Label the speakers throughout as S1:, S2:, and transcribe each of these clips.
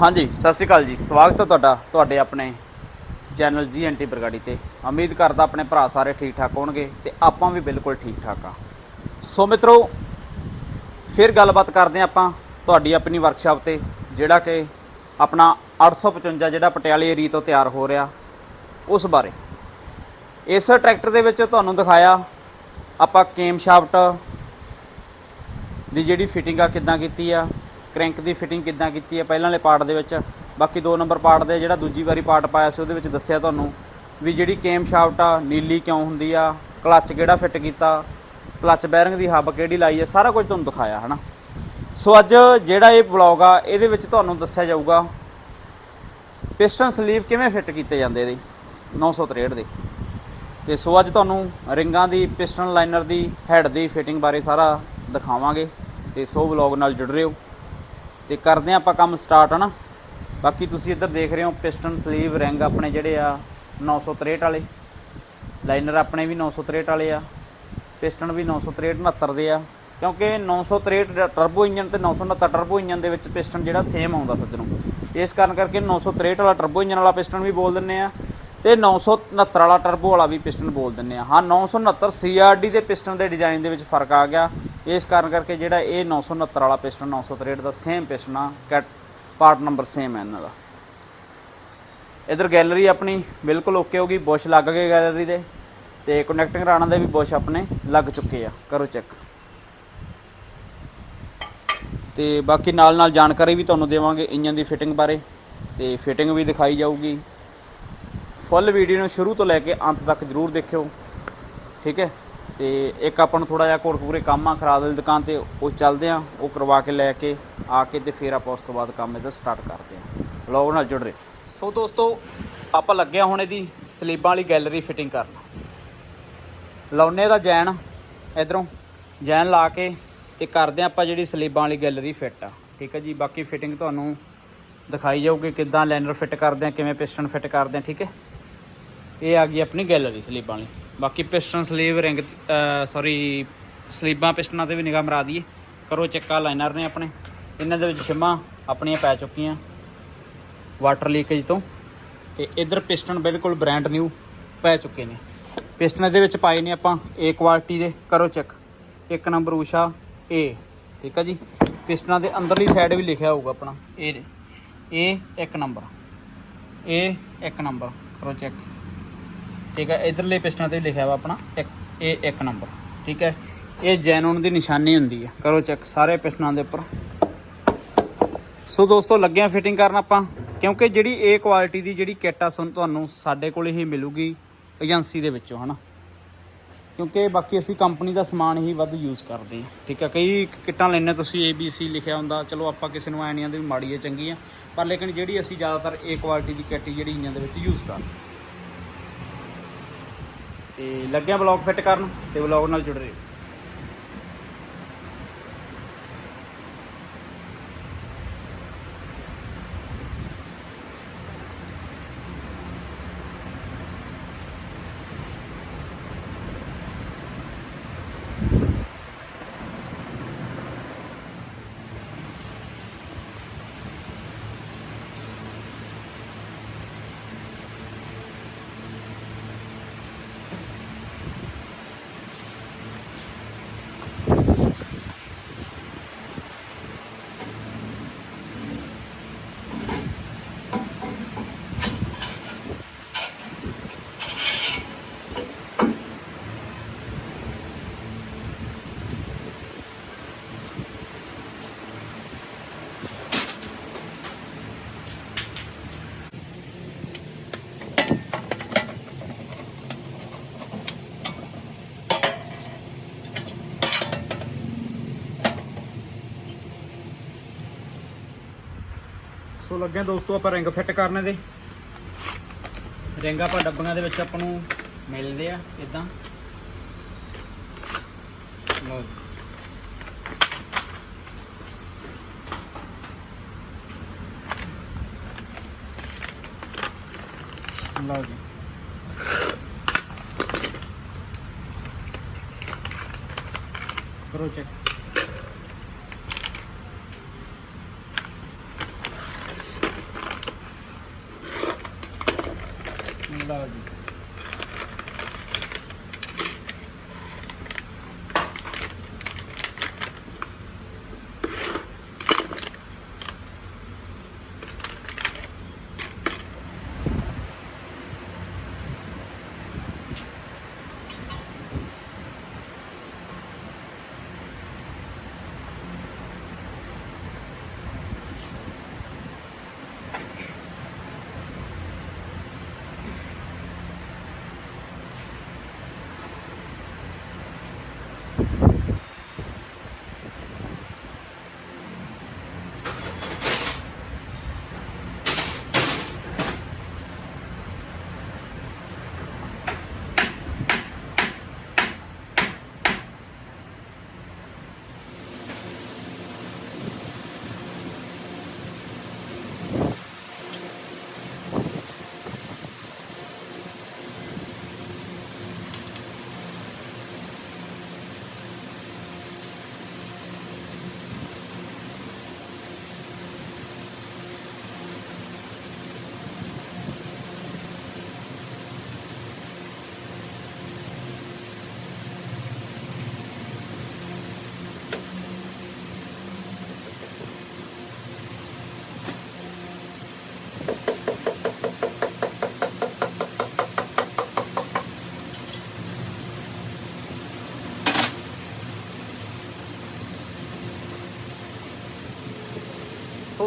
S1: ਹਾਂਜੀ, ਸਤਿ ਸ਼੍ਰੀ ਅਕਾਲ ਜੀ। ਸਵਾਗਤ ਹੈ ਤੁਹਾਡਾ, ਤੁਹਾਡੇ ਆਪਣੇ ਚੈਨਲ ਜੀ ਜੀਐਨਟੀ ਬਰਗਾੜੀ ਤੇ। ਉਮੀਦ ਕਰਦਾ ਆਪਣੇ ਭਰਾ ਸਾਰੇ ਠੀਕ ਠਾਕ ਹੋਣਗੇ ਤੇ ਆਪਾਂ ਵੀ ਬਿਲਕੁਲ ਠੀਕ ਠਾਕ ਆ। ਸੋ ਮਿੱਤਰੋ, ਫਿਰ ਗੱਲਬਾਤ ਕਰਦੇ ਹਾਂ ਆਪਾਂ ਤੁਹਾਡੀ ਆਪਣੀ ਵਰਕਸ਼ਾਪ ਤੇ, ਜਿਹੜਾ ਕਿ ਆਪਣਾ 855 ਜਿਹੜਾ ਪਟਿਆਲੇ ਏਰੀਆ ਤੋਂ ਤਿਆਰ ਹੋ ਰਿਹਾ, ਉਸ ਬਾਰੇ। ਇਸ ਟਰੈਕਟਰ ਦੇ ਵਿੱਚ ਤੁਹਾਨੂੰ ਦਿਖਾਇਆ ਆਪਾਂ ਕੇਮ ਸ਼ਾਫਟ ਦੀ ਜਿਹੜੀ ਫਿਟਿੰਗ ਆ ਕਿੱਦਾਂ ਕੀਤੀ ਆ ਕ੍ਰੈਂਕ ਦੀ ਫਿਟਿੰਗ ਕਿੱਦਾਂ ਕੀਤੀ ਹੈ, ਪਹਿਲਾਂ ਵਾਲੇ ਪਾਰਟ ਦੇ ਵਿੱਚ। ਬਾਕੀ 2 ਨੰਬਰ ਪਾਰਟ ਦੇ ਜਿਹੜਾ ਦੂਜੀ ਵਾਰੀ ਪਾਰਟ ਪਾਇਆ ਸੀ, ਉਹਦੇ ਵਿੱਚ ਦੱਸਿਆ ਤੁਹਾਨੂੰ ਵੀ ਜਿਹੜੀ ਕੇਮ ਸ਼ਾਫਟ ਆ, ਨੀਲੀ ਕਿਉਂ ਹੁੰਦੀ ਆ, ਕਲੱਚ ਕਿਹੜਾ ਫਿੱਟ ਕੀਤਾ, ਕਲੱਚ ਬੈਰਿੰਗ ਦੀ ਹੱਬ ਕਿਹੜੀ ਲਾਈ ਹੈ ਸਾਰਾ ਕੁਝ ਤੁਹਾਨੂੰ ਦਿਖਾਇਆ, ਹਨਾ? ਸੋ ਅੱਜ ਜਿਹੜਾ ਇਹ ਵਲੌਗ ਆ, ਇਹਦੇ ਵਿੱਚ ਤੁਹਾਨੂੰ ਦੱਸਿਆ ਜਾਊਗਾ ਪਿਸਟਨ ਸਲੀਵ ਕਿਵੇਂ ਫਿੱਟ ਕੀਤੇ ਜਾਂਦੇ ਇਹਦੇ 963 ਦੇ। ਤੇ ਸੋ ਅੱਜ ਤੁਹਾਨੂੰ ਰਿੰਗਾਂ ਦੀ, ਪਿਸਟਨ ਲਾਈਨਰ ਦੀ, ਹੈਡ ਦੀ ਫਿਟਿੰਗ ਬਾਰੇ ਸਾਰਾ ਦਿਖਾਵਾਂਗੇ। ਤੇ ਸੋ ਵਲੌਗ ਨਾਲ ਜੁੜ ਰਹੇ ਹੋ। ਤੇ ਕਰਦੇ ਹਾਂ ਆਪਾਂ ਕੰਮ ਸਟਾਰਟ ਹਨਾ? ਬਾਕੀ ਤੁਸੀਂ ਇੱਧਰ ਦੇਖ ਰਹੇ ਹੋ ਪਿਸਟਨ ਸਲੀਵ ਰਿੰਗ ਆਪਣੇ ਜਿਹੜੇ ਆ 963 ਵਾਲੇ। ਲਾਈਨਰ ਆਪਣੇ ਵੀ 963 ਵਾਲੇ ਆ। ਪਿਸਟਨ ਵੀ 963 69 ਦੇ ਆ। ਕਿਉਂਕਿ 963 ਟਰਬੋ ਇੰਜਨ ਤੇ 969 ਟਰਬੋ ਇੰਜਨ ਦੇ ਵਿੱਚ ਪਿਸਟਨ ਜਿਹੜਾ ਸੇਮ ਆਉਂਦਾ ਸੱਜਣੋ। ਇਸ ਕਾਰਨ ਕਰਕੇ 963 ਵਾਲਾ ਟਰਬੋ ਇੰਜਨ ਵਾਲਾ ਪਿਸਟਨ ਵੀ ਬੋਲ ਦਿੰਨੇ ਆ ਤੇ 969 ਵਾਲਾ ਟਰਬੋ ਵਾਲਾ ਵੀ ਪਿਸਟਨ ਬੋਲ ਦਿੰਨੇ ਆ। ਹਾਂ 969 ਸੀਆਰਡੀ ਦੇ ਪਿਸਟਨ ਦੇ ਡਿਜ਼ਾਈਨ ਦੇ ਵਿੱਚ ਫ਼ਰਕ ਆ ਗਿਆ। ਇਸ ਕਾਰਨ ਕਰਕੇ ਜਿਹੜਾ ਇਹ 969 ਵਾਲਾ ਪਿਸਟਨ 963 ਦਾ ਸੇਮ ਪਿਸਟਨ ਆ ਕੈਟ ਪਾਰਟ ਨੰਬਰ ਸੇਮ ਹੈ ਇਹਨਾਂ ਦਾ। ਇਧਰ ਗੈਲਰੀ ਆਪਣੀ ਬਿਲਕੁਲ ਓਕੇ ਹੋ ਗਈ, ਬੁਸ਼ ਲੱਗ ਗਏ ਗੈਲਰੀ ਦੇ, ਤੇ ਕਨੈਕਟਿੰਗ ਰਾਣਾ ਦੇ ਵੀ ਬੁਸ਼ ਆਪਣੇ ਲੱਗ ਚੁੱਕੇ ਆ। ਕਰੋ ਚੈੱਕ ਤੇ ਬਾਕੀ ਨਾਲ ਨਾਲ ਜਾਣਕਾਰੀ ਵੀ ਤੁਹਾਨੂੰ ਦੇਵਾਂਗੇ ਇੰਜਨ ਦੀ ਫਿਟਿੰਗ ਬਾਰੇ, ਤੇ ਫਿਟਿੰਗ ਵੀ ਦਿਖਾਈ ਜਾਊਗੀ। ਫੁੱਲ ਵੀਡੀਓ ਨੂੰ ਸ਼ੁਰੂ ਤੋਂ ਲੈ ਕੇ ਅੰਤ ਤੱਕ ਜਰੂਰ ਦੇਖਿਓ। ਠੀਕ ਹੈ? ਤੇ ਇੱਕ ਆਪਾਂ ਨੂੰ ਥੋੜਾ ਜਿਹਾ ਕੋਟਪੂਰੇ ਕੰਮ ਆ, ਖਰਾਦ ਵਾਲੀ ਦੁਕਾਨ ਤੇ ਉਹ ਚੱਲਦੇ ਆ, ਉਹ ਕਰਵਾ ਕੇ ਲੈ ਕੇ ਆ ਕੇ ਤੇ ਫਿਰ ਆਪਾਂ ਉਸ ਤੋਂ ਬਾਅਦ ਕੰਮ ਇਹਦਾ ਸਟਾਰਟ ਕਰਦੇ ਆ। ਵਲੌਗ ਨਾਲ ਜੁੜ ਰਹੇ। ਸੋ ਦੋਸਤੋ, ਆਪਾਂ ਲੱਗਿਆ ਹੁਣ ਇਹਦੀ ਸਲੀਬਾਂ ਵਾਲੀ ਗੈਲਰੀ ਫਿਟਿੰਗ ਕਰਨ। ਲਾਉਨੇ ਦਾ ਜੈਨ, ਇਧਰੋਂ ਜੈਨ ਲਾ ਕੇ ਤੇ ਕਰਦੇ ਆ ਆਪਾਂ ਜਿਹੜੀ ਸਲੀਬਾਂ ਵਾਲੀ ਗੈਲਰੀ ਫਿੱਟ ਆ। ਠੀਕ ਹੈ ਜੀ, ਬਾਕੀ ਫਿਟਿੰਗ ਤੁਹਾਨੂੰ ਦਿਖਾਈ ਜਾਊਗੀ ਕਿੱਦਾਂ ਲਾਈਨਰ ਫਿੱਟ ਕਰਦੇ ਆ, ਕਿਵੇਂ ਪਿਸਟਨ ਫਿੱਟ ਕਰਦੇ ਆ, ਠੀਕ ਹੈ? ਇਹ ਆ ਗਈ ਆਪਣੀ ਗੈਲਰੀ ਸਲੀਬਾਂ ਵਾਲੀ। ਬਾਕੀ ਪਿਸਟਨ ਸਲੀਵ ਰਿੰਗ ਸੌਰੀ ਸਲੀਬਾਂ ਪਿਸਟਨਾਂ ਤੇ ਵੀ ਨਿਗਾਹ ਮਰਾ ਦਈਏ। ਕਰੋ ਚੱਕਾ ਲਾਈਨਰ ਨੇ ਆਪਣੇ। ਇਹਨਾਂ ਦੇ ਵਿੱਚ ਛਿਮਾਂ ਆਪਣੀਆਂ ਪੈ ਚੁੱਕੀਆਂ ਵਾਟਰ ਲੀਕੇਜ ਤੋਂ। ਤੇ ਇਧਰ ਪਿਸਟਨ ਬਿਲਕੁਲ ਬ੍ਰਾਂਡ ਨਿਊ ਪੈ ਚੁੱਕੇ ਨੇ। ਪਿਸਟਨ ਦੇ ਵਿੱਚ ਪਾਏ ਨੇ ਆਪਾਂ ਏ ਕੁਆਲਿਟੀ ਦੇ। ਕਰੋ ਚੈੱਕ। ਇੱਕ ਨੰਬਰ ਊਸ਼ਾ ਏ ਠੀਕ ਆ ਜੀ? ਪਿਸਟਨਾਂ ਦੇ ਅੰਦਰਲੀ ਸਾਈਡ ਵੀ ਲਿਖਿਆ ਹੋਊਗਾ ਆਪਣਾ। ਏ ਏ ਇੱਕ ਨੰਬਰ। ਏ ਇੱਕ ਨੰਬਰ। ਕਰੋ ਚੈੱਕ। ਠੀਕ ਹੈ, ਇਧਰਲੇ ਪਿਸਟਨਾਂ ਤੇ ਲਿਖਿਆ ਵਾ ਆਪਣਾ, ਇੱਕ, ਇਹ ਇੱਕ ਨੰਬਰ ਠੀਕ ਹੈ। ਇਹ ਜੈਨੂਨ ਦੀ ਨਿਸ਼ਾਨੀ ਹੁੰਦੀ ਹੈ ਕਰੋ ਚੈੱਕ ਸਾਰੇ ਪਿਸਟਨਾਂ ਦੇ ਉੱਪਰ। ਸੋ ਦੋਸਤੋ, ਲੱਗੇ ਆ ਫਿਟਿੰਗ ਕਰਨ ਆਪਾਂ, ਕਿਉਂਕਿ ਜਿਹੜੀ ਇਹ ਕੁਆਲਿਟੀ ਦੀ ਜਿਹੜੀ ਕਿੱਟ ਆ, ਸੁਣ, ਤੁਹਾਨੂੰ ਸਾਡੇ ਕੋਲ ਹੀ ਮਿਲੂਗੀ ਏਜੰਸੀ ਦੇ ਵਿੱਚੋਂ, ਹਨਾ। ਕਿਉਂਕਿ ਬਾਕੀ ਅਸੀਂ ਕੰਪਨੀ ਦਾ ਸਮਾਨ ਹੀ ਵੱਧ ਯੂਜ਼ ਕਰਦੇ ਹਾਂ, ਠੀਕ ਹੈ। ਕਈ ਕਿੱਟਾਂ ਲੈਣੇ ਤੁਸੀਂ ABC ਲਿਖਿਆ ਹੁੰਦਾ, ਚਲੋ ਆਪਾਂ ਕਿਸੇ ਨੂੰ ਐ ਨਹੀਂ ਆਂਦੇ ਵੀ ਮਾੜੀ ਹੈ ਚੰਗੀ ਆ, ਪਰ ਲੇਕਿਨ ਜਿਹੜੀ ਅਸੀਂ ਜ਼ਿਆਦਾਤਰ ਇਹ ਕੁਆਲਿਟੀ ਦੀ ਕਿੱਟ ਜਿਹੜੀ ਇਹਨਾਂ ਦੇ ਵਿੱਚ ਯੂਜ਼ ਕਰਦੇ ਤੇ ਲੱਗਿਆ ਬਲੌਗ ਫਿੱਟ ਕਰਨ ਤੇ ਬਲੌਗ ਨਾਲ ਜੁੜ ਰਹੇ। ਸੋ ਲੱਗੇ ਦੋਸਤੋ, ਆਪਾਂ ਰਿੰਗ ਫਿੱਟ ਕਰਨ ਦੇ। ਰਿੰਗ ਆਪਾਂ ਡੱਬੀਆਂ ਦੇ ਵਿੱਚ ਆਪਾਂ ਨੂੰ ਮਿਲਦੇ ਆ ਇਦਾਂ ਲਓ ਲਓ ਜੀ। ਕਰੋ ਚੈੱਕ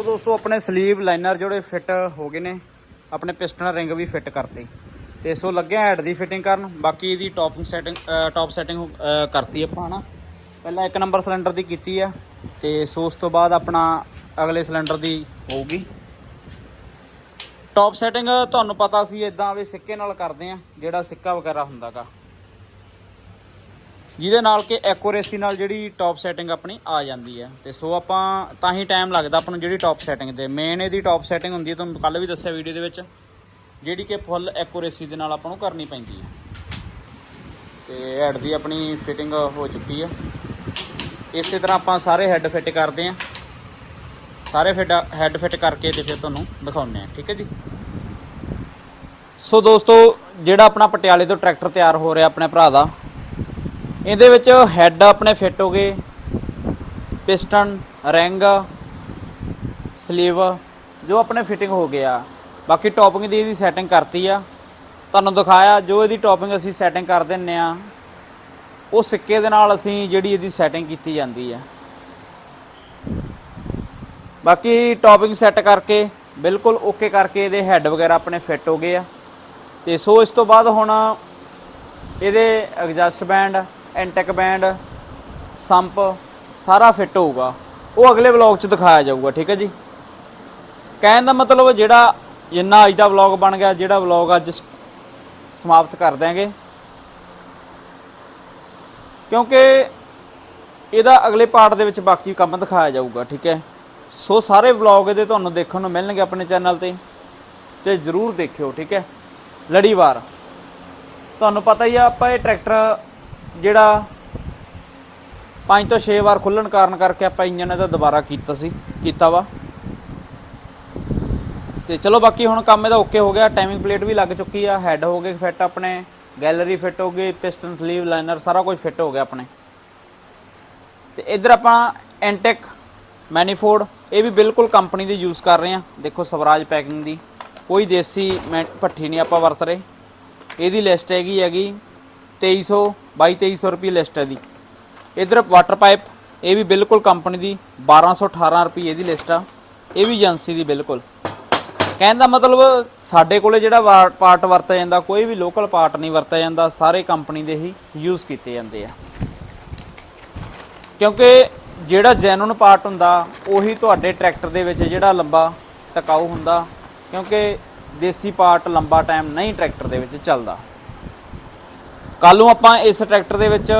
S1: ਸੋ ਦੋਸਤੋ, ਆਪਣੇ ਸਲੀਵ ਲਾਈਨਰ ਜਿਹੜੇ ਫਿੱਟ ਹੋ ਗਏ ਨੇ, ਆਪਣੇ ਪਿਸਟਨ ਰਿੰਗ ਵੀ ਫਿੱਟ ਕਰਤੇ। ਤੇ ਸੋ ਲੱਗਿਆ ਹੈਡ ਦੀ ਫਿਟਿੰਗ ਕਰਨ, ਬਾਕੀ ਇਹਦੀ ਟੌਪਿੰਗ ਸੈਟਿੰਗ ਟੌਪ ਸੈਟਿੰਗ ਕਰਤੀ ਆਪਾਂ, ਹਨਾ। ਪਹਿਲਾਂ ਇੱਕ ਨੰਬਰ ਸਿਲੰਡਰ ਦੀ ਕੀਤੀ ਆ, ਤੇ ਸੋ ਉਸ ਤੋਂ ਬਾਅਦ ਆਪਣਾ ਅਗਲੇ ਸਿਲੰਡਰ ਦੀ ਹੋਊਗੀ। ਟੌਪ ਸੈਟਿੰਗ ਤੁਹਾਨੂੰ ਪਤਾ ਸੀ ਇਦਾਂ ਵੀ ਸਿੱਕੇ ਨਾਲ ਕਰਦੇ ਆ, ਜਿਹੜਾ ਸਿੱਕਾ ਵਗੈਰਾ ਹੁੰਦਾਗਾ। ਜਿਹਦੇ ਨਾਲ ਕਿ ਐਕੂਰੇਸੀ ਨਾਲ ਜਿਹੜੀ ਟੌਪ ਸੈਟਿੰਗ ਆਪਣੀ ਆ ਜਾਂਦੀ ਹੈ। ਤੇ ਸੋ ਆਪਾਂ ਤਾਂ ਹੀ ਟਾਈਮ ਲੱਗਦਾ ਆਪਾਂ ਨੂੰ ਜਿਹੜੀ ਟੌਪ ਸੈਟਿੰਗ ਤੇ। ਮੇਨ ਇਹਦੀ ਟੌਪ ਸੈਟਿੰਗ ਹੁੰਦੀ ਹੈ, ਤੁਹਾਨੂੰ ਕੱਲ ਵੀ ਦੱਸਿਆ ਵੀਡੀਓ ਦੇ ਵਿੱਚ, ਜਿਹੜੀ ਕਿ ਫੁੱਲ ਐਕੂਰੇਸੀ ਦੇ ਨਾਲ ਆਪਾਂ ਨੂੰ ਕਰਨੀ ਪੈਂਦੀ ਹੈ। ਤੇ ਹੈਡ ਦੀ ਆਪਣੀ ਫਿਟਿੰਗ ਹੋ ਚੁੱਕੀ ਹੈ। ਇਸੇ ਤਰ੍ਹਾਂ ਆਪਾਂ ਸਾਰੇ ਹੈੱਡ ਫਿੱਟ ਕਰਦੇ ਹਾਂ। ਸਾਰੇ ਫਿੱਟ ਹੈੱਡ ਫਿੱਟ ਕਰਕੇ ਤੇ ਫਿਰ ਤੁਹਾਨੂੰ ਦਿਖਾਉਂਦੇ ਹਾਂ, ਠੀਕ ਹੈ ਜੀ? ਸੋ ਦੋਸਤੋ, ਜਿਹੜਾ ਆਪਣਾ ਪਟਿਆਲੇ ਤੋਂ ਟਰੈਕਟਰ ਤਿਆਰ ਹੋ ਰਿਹਾ ਆਪਣੇ ਭਰਾ ਦਾ ਇਹਦੇ ਵਿੱਚ ਹੈੱਡ ਆਪਣੇ ਫਿੱਟ ਹੋ ਗਏ ਪਿਸਟਨ ਰਿੰਗ ਸਲੀਵ ਜੋ ਆਪਣੇ ਫਿਟਿੰਗ ਹੋ ਗਿਆ। ਬਾਕੀ ਟੌਪਿੰਗ ਦੀ ਇਹਦੀ ਸੈਟਿੰਗ ਕਰਤੀ ਆ। ਤੁਹਾਨੂੰ ਦਿਖਾਇਆ, ਜੋ ਇਹਦੀ ਟੌਪਿੰਗ ਅਸੀਂ ਸੈਟਿੰਗ ਕਰ ਦਿੰਨੇ ਆ, ਉਹ ਸਿੱਕੇ ਦੇ ਨਾਲ ਅਸੀਂ ਜਿਹੜੀ ਇਹਦੀ ਸੈਟਿੰਗ ਕੀਤੀ ਜਾਂਦੀ ਆ। ਬਾਕੀ ਟੌਪਿੰਗ ਸੈੱਟ ਕਰਕੇ, ਬਿਲਕੁਲ ਓਕੇ ਕਰਕੇ ਇਹਦੇ ਹੈੱਡ ਵਗੈਰਾ ਆਪਣੇ ਫਿੱਟ ਹੋ ਗਏ ਆ। ਤੇ ਸੋ ਇਸ ਤੋਂ ਬਾਅਦ ਹੁਣ ਇਹਦੇ exhaust bend intake bend sump ਸਾਰਾ ਫਿੱਟ ਹੋਊਗਾ। ਉਹ ਅਗਲੇ ਵਲੌਗ 'ਚ ਦਿਖਾਇਆ ਜਾਊਗਾ, ਠੀਕ ਹੈ ਜੀ? ਕਹਿਣ ਦਾ ਮਤਲਬ ਜਿਹੜਾ ਜਿੰਨਾ ਅੱਜ ਦਾ ਵਲੌਗ ਬਣ ਗਿਆ, ਜਿਹੜਾ ਵਲੌਗ ਅੱਜ ਸਮਾਪਤ ਕਰ ਦਿਆਂਗੇ। ਕਿਉਂਕਿ ਇਹਦਾ ਅਗਲੇ ਪਾਰਟ ਦੇ ਵਿੱਚ ਬਾਕੀ ਕੰਮ ਦਿਖਾਇਆ ਜਾਊਗਾ, ਠੀਕ ਹੈ? ਸੋ ਸਾਰੇ ਵਲੌਗ ਇਹਦੇ ਤੁਹਾਨੂੰ ਦੇਖਣ ਨੂੰ ਮਿਲਣਗੇ ਆਪਣੇ ਚੈਨਲ ਤੇ ਤੇ ਜਰੂਰ ਦੇਖਿਓ, ਠੀਕ ਹੈ? ਲੜੀਵਾਰ। ਤੁਹਾਨੂੰ ਪਤਾ ਹੀ ਆ, ਆਪਾਂ ਇਹ ਟਰੈਕਟਰ ਜਿਹੜਾ 5 ਤੋਂ 6 ਵਾਰ ਖੁੱਲਣ ਕਾਰਨ ਕਰਕੇ ਆਪਾਂ ਇੰਜਨ ਇਹਦਾ ਦੁਬਾਰਾ ਕੀਤਾ ਸੀ, ਕੀਤਾ ਵਾ। ਤੇ ਚਲੋ ਬਾਕੀ ਹੁਣ ਕੰਮ ਇਹਦਾ ਓਕੇ ਹੋ ਗਿਆ ਟਾਈਮਿੰਗ ਪਲੇਟ ਵੀ ਲੱਗ ਚੁੱਕੀ ਆ ਹੈੱਡ ਹੋ ਗਏ ਫਿੱਟ ਆਪਣੇ ਗੈਲਰੀ ਫਿੱਟ ਹੋ ਗਈ ਪਿਸਟਨ ਸਲੀਵ ਲਾਈਨਰ ਸਾਰਾ ਕੁਝ ਫਿੱਟ ਹੋ ਗਿਆ ਆਪਣੇ। ਤੇ ਇੱਧਰ ਆਪਾਂ ਐਂਟੈਕ ਮੈਨੀਫੋਰਡ ਇਹ ਵੀ ਬਿਲਕੁਲ ਕੰਪਨੀ ਦੀ ਯੂਜ਼ ਕਰ ਰਹੇ ਆ। ਦੇਖੋ ਸਵਰਾਜ ਪੈਕਿੰਗ ਦੀ, ਕੋਈ ਦੇਸੀ ਮੈਂ- ਭੱਠੀ ਨਹੀਂ ਆਪਾਂ ਵਰਤ ਰਹੇ। ਇਹਦੀ ਲਿਸਟ ਹੈਗੀ ਹੈਗੀ 2300 2200 ਰੁਪਏ ਲਿਸਟ ਹੈ ਦੀ ਇਧਰ ਵਾਟਰ ਪਾਈਪ ਇਹ ਵੀ ਬਿਲਕੁਲ ਕੰਪਨੀ ਦੀ 1218 ਰੁਪਏ ਦੀ ਲਿਸਟ ਆ। ਇਹ ਵੀ ਏਜੰਸੀ ਦੀ ਬਿਲਕੁਲ। ਕਹਿਣ ਦਾ ਮਤਲਬ ਸਾਡੇ ਕੋਲੇ ਜਿਹੜਾ ਵਾ- ਪਾਰਟ ਵਰਤਿਆ ਜਾਂਦਾ, ਕੋਈ ਵੀ ਲੋਕਲ ਪਾਰਟ ਨਹੀਂ ਵਰਤਿਆ ਜਾਂਦਾ, ਸਾਰੇ ਕੰਪਨੀ ਦੇ ਹੀ ਯੂਜ਼ ਕੀਤੇ ਜਾਂਦੇ ਆ। ਕਿਉਂਕਿ ਜਿਹੜਾ ਜੈਨੂਨ ਪਾਰਟ ਹੁੰਦਾ, ਉਹੀ ਤੁਹਾਡੇ ਟਰੈਕਟਰ ਦੇ ਵਿੱਚ ਜਿਹੜਾ ਲੰਬਾ ਟਿਕਾਊ ਹੁੰਦਾ, ਕਿਉਂਕਿ ਦੇਸੀ ਪਾਰਟ ਲੰਬਾ ਟਾਈਮ ਨਹੀਂ ਟਰੈਕਟਰ ਦੇ ਵਿੱਚ ਚੱਲਦਾ। ਕੱਲ ਨੂੰ ਆਪਾਂ ਇਸ ਟਰੈਕਟਰ ਦੇ ਵਿੱਚ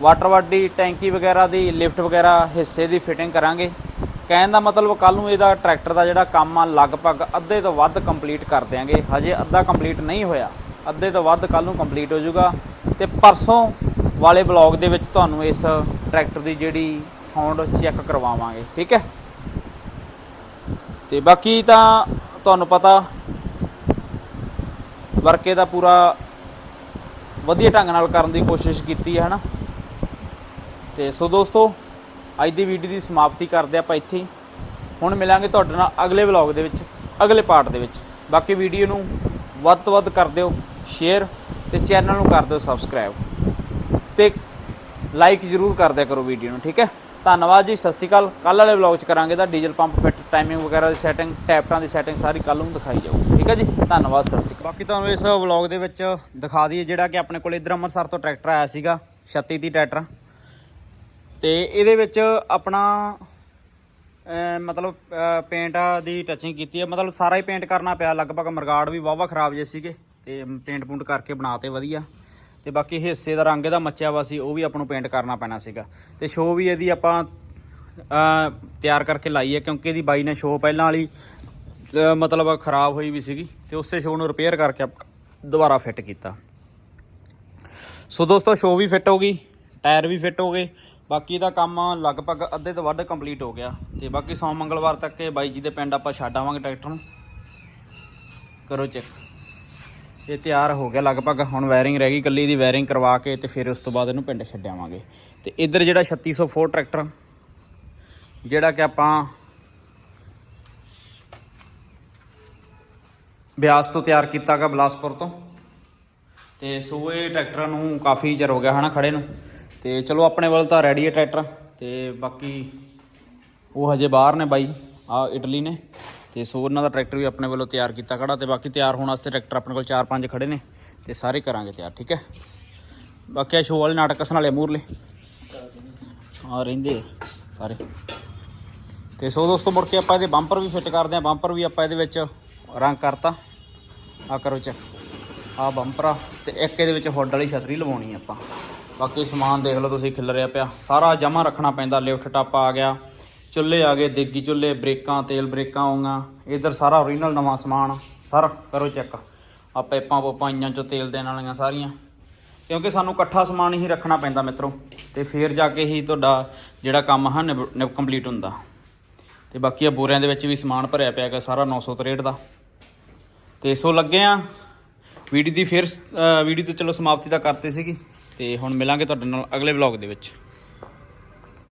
S1: ਵਾਟਰ ਵਾਡੀ ਟੈਂਕੀ ਵਗੈਰਾ ਦੀ ਲਿਫਟ ਵਗੈਰਾ, ਹਿੱਸੇ ਦੀ ਫਿਟਿੰਗ ਕਰਾਂਗੇ। ਕਹਿਣ ਦਾ ਮਤਲਬ ਕੱਲ ਨੂੰ ਇਹਦਾ ਟਰੈਕਟਰ ਦਾ ਜਿਹੜਾ ਕੰਮ ਆ, ਲਗਭਗ ਅੱਧੇ ਤੋਂ ਵੱਧ ਕੰਪਲੀਟ ਕਰ ਦਿਆਂਗੇ। ਹਜੇ ਅੱਧਾ ਕੰਪਲੀਟ ਨਹੀਂ ਹੋਇਆ। ਅੱਧੇ ਤੋਂ ਵੱਧ ਕੱਲ ਨੂੰ ਕੰਪਲੀਟ ਹੋ ਜਾਊਗਾ। ਤੇ ਪਰਸੋਂ ਵਾਲੇ ਬਲੌਗ ਦੇ ਵਿੱਚ ਤੁਹਾਨੂੰ ਇਸ ਟਰੈਕਟਰ ਦੀ ਜਿਹੜੀ ਸਾਊਂਡ ਚੈੱਕ ਕਰਵਾਵਾਂਗੇ, ਠੀਕ ਹੈ? ਤੇ ਬਾਕੀ ਤਾਂ ਤੁਹਾਨੂੰ ਪਤਾ, ਵਰਕੇ ਦਾ ਪੂਰਾ ਵਧੀਆ ਢੰਗ ਨਾਲ ਕਰਨ ਦੀ ਕੋਸ਼ਿਸ਼ ਕੀਤੀ ਹੈ, ਹਨਾ? ਤੇ ਸੋ ਦੋਸਤੋ, ਅੱਜ ਦੀ ਵੀਡੀਓ ਦੀ ਸਮਾਪਤੀ ਕਰਦੇ ਆਪਾਂ ਇੱਥੇ ਹੁਣ ਮਿਲਾਂਗੇ ਤੁਹਾਡੇ ਨਾਲ ਅਗਲੇ ਵਲੌਗ ਦੇ ਵਿੱਚ, ਅਗਲੇ ਪਾਰਟ ਦੇ ਵਿੱਚ। ਬਾਕੀ ਵੀਡੀਓ ਨੂੰ ਵੱਧ ਤੋਂ ਵੱਧ ਕਰ ਦਿਓ ਸ਼ੇਅਰ ਤੇ ਚੈਨਲ ਨੂੰ ਕਰ ਦਿਓ ਸਬਸਕ੍ਰਾਈਬ ਤੇ ਲਾਈਕ ਜਰੂਰ ਕਰ ਦਿਆ ਕਰੋ ਵੀਡੀਓ ਨੂੰ, ਠੀਕ ਹੈ? ਧੰਨਵਾਦ ਜੀ, ਸਤਿ ਸ਼੍ਰੀ ਅਕਾਲ। ਕੱਲ ਵਾਲੇ ਵਲੌਗ ਚ ਕਰਾਂਗੇ ਤਾਂ ਡੀਜ਼ਲ ਪੰਪ ਫਿੱਟ ਟਾਈਮਿੰਗ ਵਗੈਰਾ ਦੀ ਸੈਟਿੰਗ ਟੈਪਟਾਂ ਦੀ ਸੈਟਿੰਗ ਸਾਰੀ ਕੱਲ ਨੂੰ ਦਿਖਾਈ ਜਾਊਗੀ ਠੀਕ ਹੈ ਜੀ? ਧੰਨਵਾਦ, ਸਤਿ ਸ਼੍ਰੀ ਅਕਾਲ। ਬਾਕੀ ਤੁਹਾਨੂੰ ਇਸ ਵਲੌਗ ਦੇ ਵਿੱਚ ਦਿਖਾ ਦਈਏ ਜਿਹੜਾ ਕਿ ਆਪਣੇ ਕੋਲ ਇਧਰ ਅੰਮ੍ਰਿਤਸਰ ਤੋਂ ਟਰੈਕਟਰ ਆਇਆ ਸੀਗਾ 36 ਦੀ ਟਰੈਕਟਰ। ਤੇ ਇਹਦੇ ਵਿੱਚ ਆਪਣਾ ਮਤਲਬ ਪੇਂਟ ਦੀ ਟੱਚਿੰਗ ਕੀਤੀ ਹੈ। ਮਤਲਬ ਸਾਰਾ ਹੀ ਪੇਂਟ ਕਰਨਾ ਪਿਆ, ਲਗਭਗ ਮਰਗਾੜ ਵੀ ਵਾਵਾ ਖਰਾਬ ਜੇ ਸੀਗੇ। ਤੇ ਪੇਂਟ ਪੂੰਟ ਕਰਕੇ ਬਣਾਤੇ ਵਧੀਆ। ਤੇ ਬਾਕੀ ਹਿੱਸੇ ਦਾ ਰੰਗ ਇਹਦਾ ਮੱਚਿਆ ਵਾ ਸੀ, ਉਹ ਵੀ ਆਪਾਂ ਨੂੰ ਪੇਂਟ ਕਰਨਾ ਪੈਣਾ ਸੀਗਾ। ਤੇ ਸ਼ੋ ਵੀ ਇਹਦੀ ਆਪਾਂ ਤਿਆਰ ਕਰਕੇ ਲਾਈ ਹੈ, ਕਿਉਂਕਿ ਇਹਦੀ ਬਾਈ ਨੇ ਸ਼ੋ ਪਹਿਲਾਂ ਵਾਲੀ ਮਤਲਬ ਖਰਾਬ ਹੋਈ ਵੀ ਸੀਗੀ, ਤੇ ਉਸੇ ਸ਼ੋ ਨੂੰ ਰਿਪੇਅਰ ਕਰਕੇ ਦੁਬਾਰਾ ਫਿੱਟ ਕੀਤਾ। ਸੋ ਦੋਸਤੋ ਸ਼ੋ ਵੀ ਫਿੱਟ ਹੋ ਗਈ ਟਾਇਰ ਵੀ ਫਿੱਟ ਹੋ ਗਏ, ਬਾਕੀ ਦਾ ਕੰਮ ਲਗਭਗ ਅੱਧੇ ਤੋਂ ਵੱਧ ਕੰਪਲੀਟ ਹੋ ਗਿਆ। ਤੇ ਬਾਕੀ ਸੋਮ ਮੰਗਲਵਾਰ ਤੱਕ ਬਾਈ ਜੀ ਦੇ ਪਿੰਡ ਆਪਾਂ ਛੱਡ ਆਵਾਂਗੇ ਟਰੈਕਟਰ ਨੂੰ। ਕਰੋ ਚੈੱਕ ਇਹ ਤਿਆਰ ਹੋ ਗਿਆ ਲਗਭਗ, ਹੁਣ ਵਾਇਰਿੰਗ ਰਹਿ ਗਈ ਕੱਲੀ ਦੀ ਵਾਇਰਿੰਗ ਕਰਵਾ ਕੇ ਤੇ ਫਿਰ ਉਸ ਤੋਂ ਬਾਅਦ ਇਹਨੂੰ ਪਿੰਡ ਛੱਡਿਆਵਾਂਗੇ ਤੇ ਇੱਧਰ ਜਿਹੜਾ 3604 ਟਰੈਕਟਰ ਜਿਹੜਾ ਕਿ ਆਪਾਂ ਬਿਆਸ ਤੋਂ ਤਿਆਰ ਕੀਤਾਗਾ ਬਲਾਸਪੁਰ ਤੋਂ। ਤੇ ਸੋ ਇਹ ਟਰੈਕਟਰਾਂ ਨੂੰ ਕਾਫੀ ਚਿਰ ਹੋ ਗਿਆ ਹਨਾ ਖੜੇ ਨੂੰ। ਤੇ ਚਲੋ ਆਪਣੇ ਵੱਲ ਤਾਂ ਰੈਡੀ ਹੈ ਟਰੈਕਟਰ ਤੇ ਬਾਕੀ ਉਹ ਹਜੇ ਬਾਹਰ ਨੇ ਬਾਈ ਆ ਇਟਲੀ ਨੇ। ਤੇ ਸੋ ਉਹਨਾਂ ਦਾ ਟਰੈਕਟਰ ਵੀ ਆਪਣੇ ਵੱਲੋਂ ਤਿਆਰ ਕੀਤਾ ਖੜਾ ਤੇ ਬਾਕੀ ਤਿਆਰ ਹੋਣ ਵਾਸਤੇ ਟਰੈਕਟਰ ਆਪਣੇ ਕੋਲ 4-5 ਖੜੇ ਨੇ ਤੇ ਸਾਰੇ ਕਰਾਂਗੇ ਤਿਆਰ, ਠੀਕ ਹੈ? ਬਾਕੀ ਆ ਸ਼ੋਅ ਵਾਲੇ ਨਾਟਕ ਸਨਾਲੇ ਮੂਰਲੇ ਆ ਰਹਿੰਦੇ ਸਾਰੇ। ਤੇ ਸੋ ਦੋਸਤੋ, ਮੁੜ ਕੇ ਆਪਾਂ ਇਹਦੇ ਬੰਪਰ ਵੀ ਫਿੱਟ ਕਰਦੇ ਆ ਬੰਪਰ ਵੀ ਆਪਾਂ ਇਹਦੇ ਵਿੱਚ ਰੰਗ ਕਰਤਾ। ਆ ਕਰੋ ਚੈੱਕ। ਆ ਬੰਪਰ ਆ ਤੇ ਇੱਕ ਇਹਦੇ ਵਿੱਚ ਹੁੱਡ ਵਾਲੀ ਛਤਰੀ ਲਵਾਉਣੀ ਆਪਾਂ। ਬਾਕੀ ਸਮਾਨ ਦੇਖ ਲਓ ਤੁਸੀਂ ਖਿਲ ਰਿਹਾ ਪਿਆ। ਸਾਰਾ ਜਮਾ ਰੱਖਣਾ ਪੈਂਦਾ। ਲਿਫਟ ਟੱਪ ਆ ਗਿਆ। ਚੁੱਲ੍ਹੇ ਆ ਗਏ, ਦੇਗੀ ਚੁੱਲ੍ਹੇ, ਬ੍ਰੇਕਾਂ, ਤੇਲ ਬ੍ਰੇਕਾਂ ਆਉਂਗਾ ਇਧਰ ਸਾਰਾ ਓਰੀਜਨਲ ਨਵਾਂ ਸਮਾਨ ਸਾਰਾ, ਕਰੋ ਚੈੱਕ। ਆ ਪਾਈਪਾਂ ਪੋਪਾਂ ਇੰਜਾਂ ਚੋਂ ਤੇਲ ਦੇਣ ਵਾਲੀਆਂ ਸਾਰੀਆਂ। ਕਿਉਂਕਿ ਸਾਨੂੰ ਇਕੱਠਾ ਸਮਾਨ ਹੀ ਰੱਖਣਾ ਪੈਂਦਾ ਮਿੱਤਰੋ। ਤੇ ਫੇਰ ਜਾ ਕੇ ਹੀ ਤੁਹਾਡਾ ਜਿਹੜਾ ਕੰਮ ਹੈ ਨਿਬ ਕੰਪਲੀਟ ਹੁੰਦਾ। ਤੇ ਬਾਕੀ ਆ ਬੋਰਿਆਂ ਦੇ ਵਿੱਚ ਵੀ ਸਮਾਨ ਭਰਿਆ ਪਿਆ ਹੈਗਾ, ਸਾਰਾ 963 ਦਾ। ਤੇ ਸੋ ਲੱਗੇ ਆ, ਵੀਡੀਓ ਦੀ ਫਿਰ ਵੀਡੀਓ ਤੇ ਚਲੋ ਸਮਾਪਤੀ ਤਾਂ ਕਰਤੇ ਸੀਗੀ। ਤੇ ਹੁਣ ਮਿਲਾਂਗੇ ਤੁਹਾਡੇ ਨਾਲ ਅਗਲੇ ਵਲੌਗ ਦੇ ਵਿੱਚ।